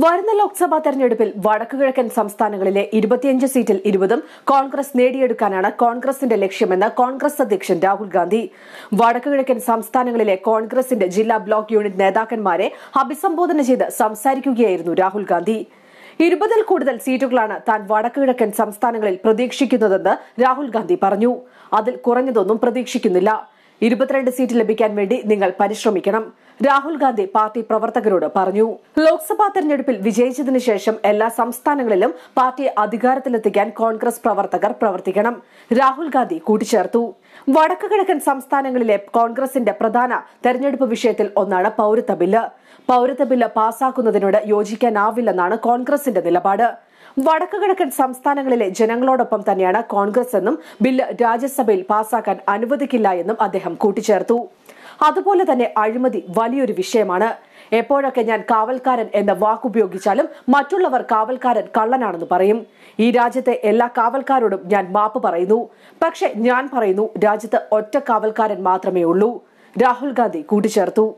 വരുന്ന ലോക്സഭാ തെരഞ്ഞെടുപ്പിൽ വടക്കുകിഴക്കൻ സംസ്ഥാനങ്ങളിലെ ഇരുപത്തിയഞ്ച് സീറ്റിൽ ഇരുപതും കോൺഗ്രസ് നേടിയെടുക്കാനാണ് കോൺഗ്രസിന്റെ ലക്ഷ്യമെന്ന് കോൺഗ്രസ് അധ്യക്ഷൻ രാഹുൽ ഗാന്ധി. വടക്കുകിഴക്കൻ സംസ്ഥാനങ്ങളിലെ കോൺഗ്രസിന്റെ ജില്ലാ ബ്ലോക്ക് യൂണിറ്റ് നേതാക്കന്മാരെ അഭിസംബോധന ചെയ്ത് സംസാരിക്കുകയായിരുന്നു രാഹുൽ ഗാന്ധി. ഇരുപതിൽ കൂടുതൽ സീറ്റുകളാണ് താൻ വടക്കുകിഴക്കൻ സംസ്ഥാനങ്ങളിൽ പ്രതീക്ഷിക്കുന്നതെന്ന് രാഹുൽ ഗാന്ധി പറഞ്ഞു. അതിൽ കുറഞ്ഞതൊന്നും പ്രതീക്ഷിക്കുന്നില്ല. ഇരുപത്തിരണ്ട് സീറ്റ് ലഭിക്കാൻ വേണ്ടി നിങ്ങൾ പരിശ്രമിക്കണം. രാഹുൽ ഗാന്ധി പാർട്ടി പ്രവർത്തകരോട് പറഞ്ഞു. ലോക്സഭാ തെരഞ്ഞെടുപ്പിൽ വിജയിച്ചതിനു ശേഷം എല്ലാ സംസ്ഥാനങ്ങളിലും പാർട്ടിയെ അധികാരത്തിലെത്തിക്കാൻ കോൺഗ്രസ് പ്രവർത്തകർ പ്രവർത്തിക്കണം. രാഹുൽ ഗാന്ധി കൂട്ടിച്ചേർത്തു. വടക്കു കിഴക്കൻ സംസ്ഥാനങ്ങളിലെ കോൺഗ്രസിന്റെ പ്രധാന തെരഞ്ഞെടുപ്പ് വിഷയത്തിൽ ഒന്നാണ് പൌരത്വ ബില്ല്. പൌരത്വ ബില്ല് പാസാക്കുന്നതിനോട് യോജിക്കാനാവില്ലെന്നാണ് കോൺഗ്രസിന്റെ നിലപാട്. വടക്കു കിഴക്കൻ സംസ്ഥാനങ്ങളിലെ ജനങ്ങളോടൊപ്പം തന്നെയാണ് കോൺഗ്രസ് എന്നും ബില്ല് രാജ്യസഭയിൽ പാസാക്കാൻ അനുവദിക്കില്ല എന്നും അദ്ദേഹം കൂട്ടിച്ചേർത്തു. അതുപോലെ തന്നെ അഴിമതി വലിയൊരു വിഷയമാണ്. എപ്പോഴൊക്കെ ഞാൻ കാവൽക്കാരൻ എന്ന വാക്കുപയോഗിച്ചാലും മറ്റുള്ളവർ കാവൽക്കാരൻ കള്ളനാണെന്ന് പറയും. ഈ രാജ്യത്തെ എല്ലാ കാവൽക്കാരോടും ഞാൻ മാപ്പ് പറയുന്നു. പക്ഷെ ഞാൻ പറയുന്നു രാജ്യത്ത് ഒറ്റ കാവൽക്കാരൻ മാത്രമേ ഉള്ളൂ. രാഹുൽ ഗാന്ധി കൂട്ടിച്ചേർത്തു.